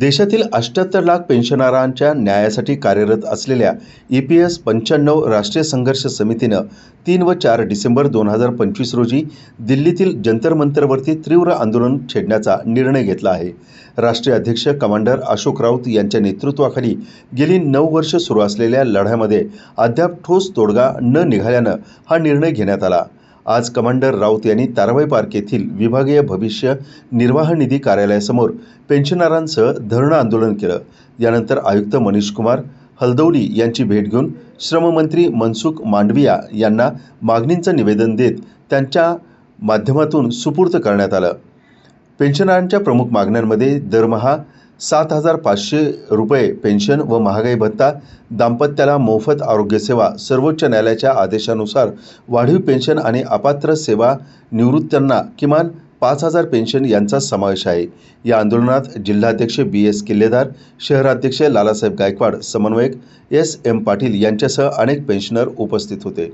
देशातील अष्ट्याहत्तर लाख पेन्शनरांच्या न्यायासाठी कार्यरत असलेल्या ई पी एस पंच्याण्णव राष्ट्रीय संघर्ष समितीनं तीन व चार डिसेंबर दोन हजार पंचवीस रोजी दिल्लीतील जंतर मंतरवरती तीव्र आंदोलन छेडण्याचा निर्णय घेतला आहे. राष्ट्रीय अध्यक्ष कमांडर अशोक राऊत यांच्या नेतृत्वाखाली गेली नऊ वर्ष सुरू असलेल्या लढ्यामध्ये अद्याप ठोस तोडगा न निघाल्यानं हा निर्णय घेण्यात आला. आज कमांडर राऊत यांनी ताराबाई पार्क येथील विभागीय भविष्य निर्वाह निधी कार्यालयासमोर पेन्शनरांसह धरणं आंदोलन केलं. यानंतर आयुक्त मनीष कुमार हलदौली यांची भेट घेऊन श्रममंत्री मनसुख मांडविया यांना मागणींचं निवेदन देत त्यांच्या माध्यमातून सुपूर्त करण्यात आलं. पेन्शनरांच्या प्रमुख मागण्यांमध्ये दरमहा सात हजार पाचशे रुपये पेन्शन व महागाई भत्ता दाम्पत्याला मोफत आरोग्यसेवा सर्वोच्च न्यायालयाच्या आदेशानुसार वाढीव पेन्शन आणि अपात्र सेवा निवृत्त्यांना किमान पाच हजार पेन्शन यांचा समावेश आहे. या आंदोलनात जिल्हाध्यक्ष बी एस किल्लेदार शहराध्यक्ष लालासाहेब गायकवाड समन्वयक एस एम पाटील यांच्यासह अनेक पेन्शनर उपस्थित होते.